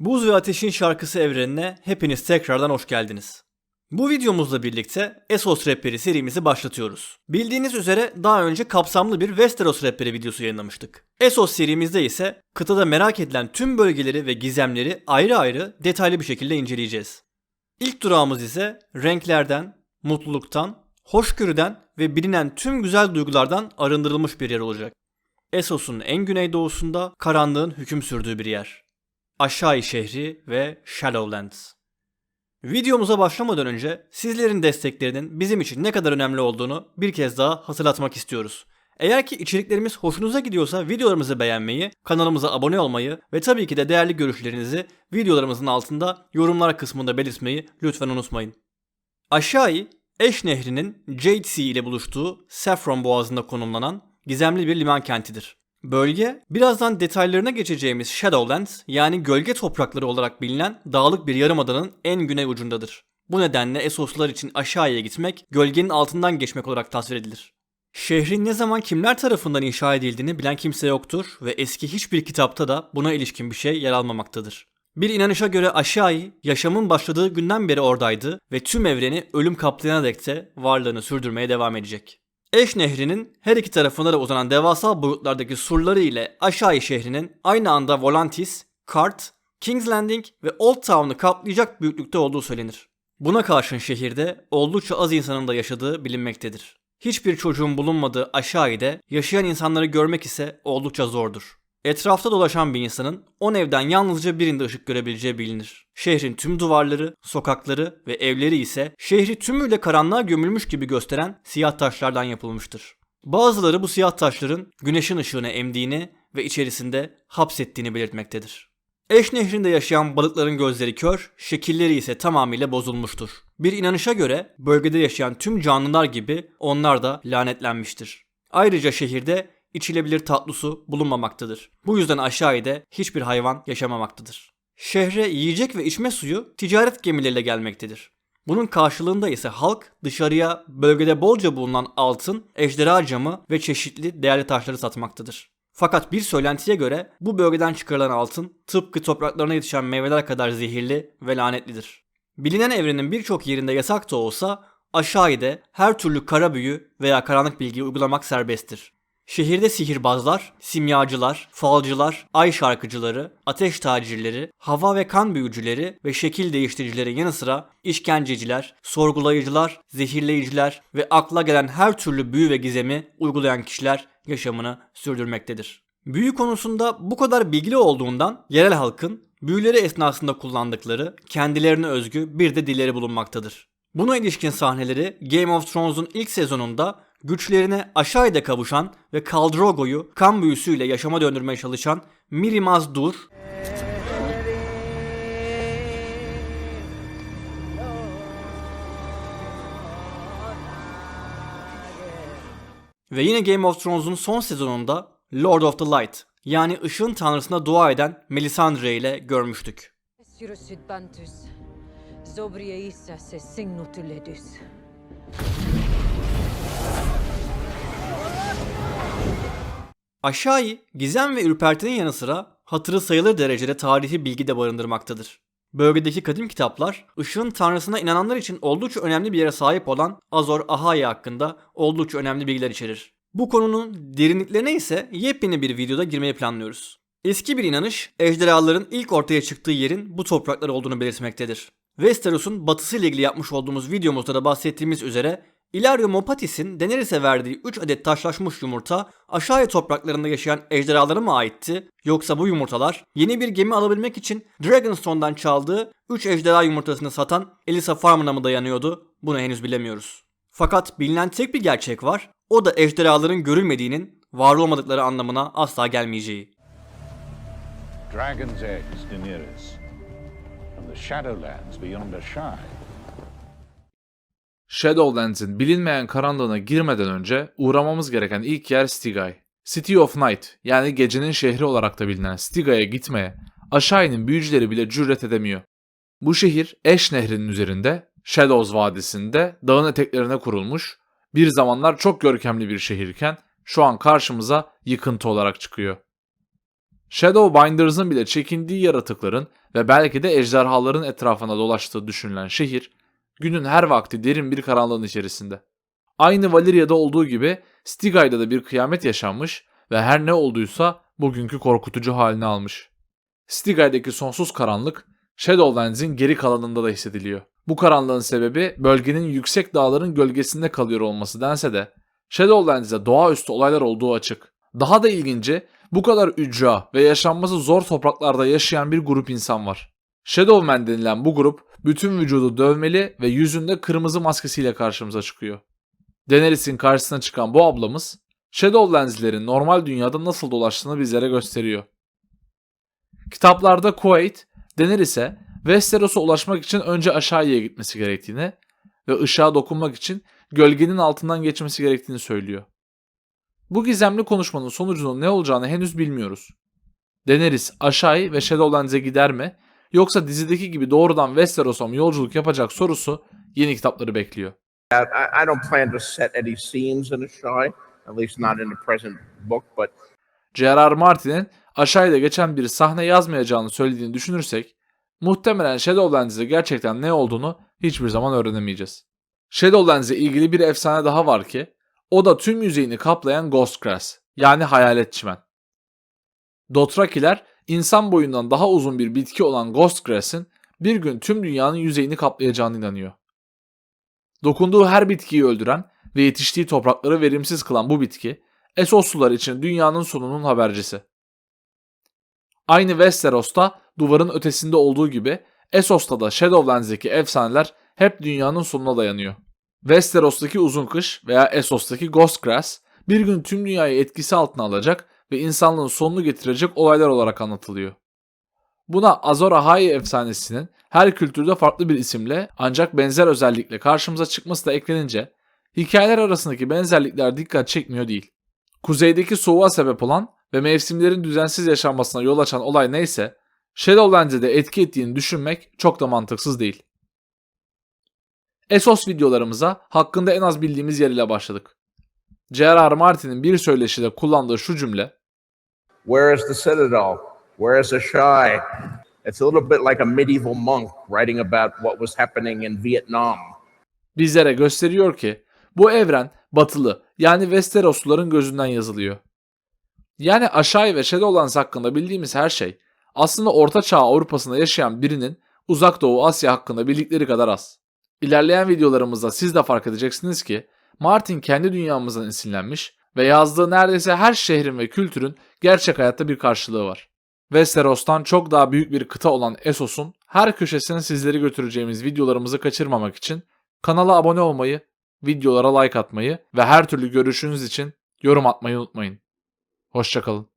Buz ve Ateşin şarkısı evrenine hepiniz tekrardan hoş geldiniz. Bu videomuzla birlikte Essos Rapper'i serimizi başlatıyoruz. Bildiğiniz üzere daha önce kapsamlı bir Westeros Rapper'i videosu yayınlamıştık. Essos serimizde ise kıtada merak edilen tüm bölgeleri ve gizemleri ayrı ayrı detaylı bir şekilde inceleyeceğiz. İlk durağımız ise renklerden, mutluluktan, hoşgörüden ve bilinen tüm güzel duygulardan arındırılmış bir yer olacak. Essos'un en güneydoğusunda karanlığın hüküm sürdüğü bir yer. Aşağı şehri ve Shadowlands. Videomuza başlamadan önce sizlerin desteklerinin bizim için ne kadar önemli olduğunu bir kez daha hatırlatmak istiyoruz. Eğer ki içeriklerimiz hoşunuza gidiyorsa videolarımızı beğenmeyi, kanalımıza abone olmayı ve tabii ki de değerli görüşlerinizi videolarımızın altında yorumlar kısmında belirtmeyi lütfen unutmayın. Aşağı Eş Nehri'nin Jade Sea ile buluştuğu Saffron Boğazı'nda konumlanan gizemli bir liman kentidir. Bölge, birazdan detaylarına geçeceğimiz Shadowlands yani gölge toprakları olarak bilinen dağlık bir yarımadanın en güney ucundadır. Bu nedenle Essoslar için aşağıya gitmek, gölgenin altından geçmek olarak tasvir edilir. Şehrin ne zaman kimler tarafından inşa edildiğini bilen kimse yoktur ve eski hiçbir kitapta da buna ilişkin bir şey yer almamaktadır. Bir inanışa göre aşağı yaşamın başladığı günden beri oradaydı ve tüm evreni ölüm kaplayana dek de varlığını sürdürmeye devam edecek. Eş Nehri'nin her iki tarafında da uzanan devasa boyutlardaki surları ile aşağı şehrinin aynı anda Volantis, Kart, King's Landing ve Old Town'u kaplayacak büyüklükte olduğu söylenir. Buna karşın şehirde oldukça az insanın da yaşadığı bilinmektedir. Hiçbir çocuğun bulunmadığı aşağıda yaşayan insanları görmek ise oldukça zordur. Etrafta dolaşan bir insanın 10 evden yalnızca birinde ışık görebileceği bilinir. Şehrin tüm duvarları, sokakları ve evleri ise şehri tümüyle karanlığa gömülmüş gibi gösteren siyah taşlardan yapılmıştır. Bazıları bu siyah taşların güneşin ışığını emdiğini ve içerisinde hapsettiğini belirtmektedir. Eş nehrinde yaşayan balıkların gözleri kör, şekilleri ise tamamıyla bozulmuştur. Bir inanışa göre bölgede yaşayan tüm canlılar gibi onlar da lanetlenmiştir. Ayrıca şehirde içilebilir tatlı su bulunmamaktadır. Bu yüzden aşağıda hiçbir hayvan yaşamamaktadır. Şehre yiyecek ve içme suyu ticaret gemileriyle gelmektedir. Bunun karşılığında ise halk dışarıya bölgede bolca bulunan altın, ejderha camı ve çeşitli değerli taşları satmaktadır. Fakat bir söylentiye göre bu bölgeden çıkarılan altın tıpkı topraklarına yetişen meyveler kadar zehirli ve lanetlidir. Bilinen evrenin birçok yerinde yasak da olsa aşağıda her türlü kara büyü veya karanlık bilgiyi uygulamak serbesttir. Şehirde sihirbazlar, simyacılar, falcılar, ay şarkıcıları, ateş tacirleri, hava ve kan büyücüleri ve şekil değiştiricilerin yanı sıra işkenceciler, sorgulayıcılar, zehirleyiciler ve akla gelen her türlü büyü ve gizemi uygulayan kişiler yaşamını sürdürmektedir. Büyü konusunda bu kadar bilgili olduğundan yerel halkın büyüleri esnasında kullandıkları kendilerine özgü bir de dilleri bulunmaktadır. Buna ilişkin sahneleri Game of Thrones'un ilk sezonunda güçlerine aşağıda kavuşan ve Kaldrogo'yu kan büyüsüyle yaşama döndürmeye çalışan Mirimaz Dur ve yine Game of Thrones'un son sezonunda Lord of the Light yani ışığın tanrısına dua eden Melisandre ile görmüştük. Aşağı gizem ve ürpertinin yanı sıra hatırı sayılır derecede tarihi bilgi de barındırmaktadır. Bölgedeki kadim kitaplar, ışığın tanrısına inananlar için oldukça önemli bir yere sahip olan Azor Ahai hakkında oldukça önemli bilgiler içerir. Bu konunun derinliklerine ise yepyeni bir videoda girmeyi planlıyoruz. Eski bir inanış, ejderhaların ilk ortaya çıktığı yerin bu topraklar olduğunu belirtmektedir. Westeros'un batısı ile ilgili yapmış olduğumuz videomuzda da bahsettiğimiz üzere Ilario Mopatis'in Daenerys'e verdiği 3 adet taşlaşmış yumurta aşağıya topraklarında yaşayan ejderhalara mı aitti? Yoksa bu yumurtalar yeni bir gemi alabilmek için Dragonstone'dan çaldığı 3 ejderha yumurtasını satan Elisa Farman'a mı dayanıyordu? Bunu henüz bilemiyoruz. Fakat bilinen tek bir gerçek var. O da ejderhaların görülmediğinin var olmadıkları anlamına asla gelmeyeceği. Dragon's Eggs, Daenerys, and the Shadowlands beyond Ashai. Shadowlands'in bilinmeyen karanlığına girmeden önce uğramamız gereken ilk yer Stigay. City of Night yani gecenin şehri olarak da bilinen Stigay'a gitmeye Aşağı'nın büyücüleri bile cüret edemiyor. Bu şehir Eş Nehri'nin üzerinde Shadows Vadisi'nde dağın eteklerine kurulmuş bir zamanlar çok görkemli bir şehirken şu an karşımıza yıkıntı olarak çıkıyor. Shadowbinders'ın bile çekindiği yaratıkların ve belki de ejderhaların etrafına dolaştığı düşünülen şehir, günün her vakti derin bir karanlığın içerisinde. Aynı Valeria'da olduğu gibi Stigai'da da bir kıyamet yaşanmış ve her ne olduysa bugünkü korkutucu halini almış. Stigai'deki sonsuz karanlık Shadowlands'in geri kalanında da hissediliyor. Bu karanlığın sebebi bölgenin yüksek dağların gölgesinde kalıyor olması dense de Shadowlands'de doğaüstü olaylar olduğu açık. Daha da ilginci bu kadar ücra ve yaşanması zor topraklarda yaşayan bir grup insan var. Shadowman denilen bu grup bütün vücudu dövmeli ve yüzünde kırmızı maskesiyle karşımıza çıkıyor. Daenerys'in karşısına çıkan bu ablamız Shadowlands'lerin normal dünyada nasıl dolaştığını bizlere gösteriyor. Kitaplarda Quaid, Daenerys'e Westeros'a ulaşmak için önce aşağıya gitmesi gerektiğini ve ışığa dokunmak için gölgenin altından geçmesi gerektiğini söylüyor. Bu gizemli konuşmanın sonucunun ne olacağını henüz bilmiyoruz. Daenerys aşağı ve Shadowlands'e gider mi yoksa dizideki gibi doğrudan Westeros'a mı yolculuk yapacak sorusu yeni kitapları bekliyor. I, I don't plan to set any scenes in Ashai, at least not in the present book, but J.R.R. Martin'in aşağıda geçen bir sahne yazmayacağını söylediğini düşünürsek muhtemelen Shadowlands'de gerçekten ne olduğunu hiçbir zaman öğrenemeyeceğiz. Shadowlands'e ilgili bir efsane daha var ki o da tüm yüzeyini kaplayan Ghostgrass yani hayalet çimen. Dothrakiler insan boyundan daha uzun bir bitki olan Ghostgrass'in bir gün tüm dünyanın yüzeyini kaplayacağına inanıyor. Dokunduğu her bitkiyi öldüren ve yetiştiği toprakları verimsiz kılan bu bitki Esoslular için dünyanın sonunun habercisi. Aynı Westeros'ta duvarın ötesinde olduğu gibi Essos'ta da Shadowlands'deki efsaneler hep dünyanın sonuna dayanıyor. Westeros'taki uzun kış veya Essos'taki Ghostgrass bir gün tüm dünyayı etkisi altına alacak ve insanlığın sonunu getirecek olaylar olarak anlatılıyor. Buna Azor Ahai efsanesinin her kültürde farklı bir isimle ancak benzer özellikle karşımıza çıkması da eklenince hikayeler arasındaki benzerlikler dikkat çekmiyor değil. Kuzeydeki soğuğa sebep olan ve mevsimlerin düzensiz yaşanmasına yol açan olay neyse, Shadowlands'e de etki ettiğini düşünmek çok da mantıksız değil. Esos videolarımıza hakkında en az bildiğimiz yer ile başladık. J.R.R. Martin'in bir söyleşide kullandığı şu cümle, where is the Citadel? Where is Ashai? It's a little bit like a medieval monk writing about what was happening in Vietnam. bizlere gösteriyor ki bu evren batılı yani Westerosluların gözünden yazılıyor. Yani aşağı ve Shadowlands hakkında bildiğimiz her şey aslında Orta Çağ Avrupa'sında yaşayan birinin Uzak Doğu Asya hakkında bildikleri kadar az. İlerleyen videolarımızda siz de fark edeceksiniz ki Martin kendi dünyamızdan esinlenmiş ve yazdığı neredeyse her şehrin ve kültürün gerçek hayatta bir karşılığı var. Westeros'tan çok daha büyük bir kıta olan Essos'un her köşesine sizleri götüreceğimiz videolarımızı kaçırmamak için kanala abone olmayı, videolara like atmayı ve her türlü görüşünüz için yorum atmayı unutmayın. Hoşçakalın.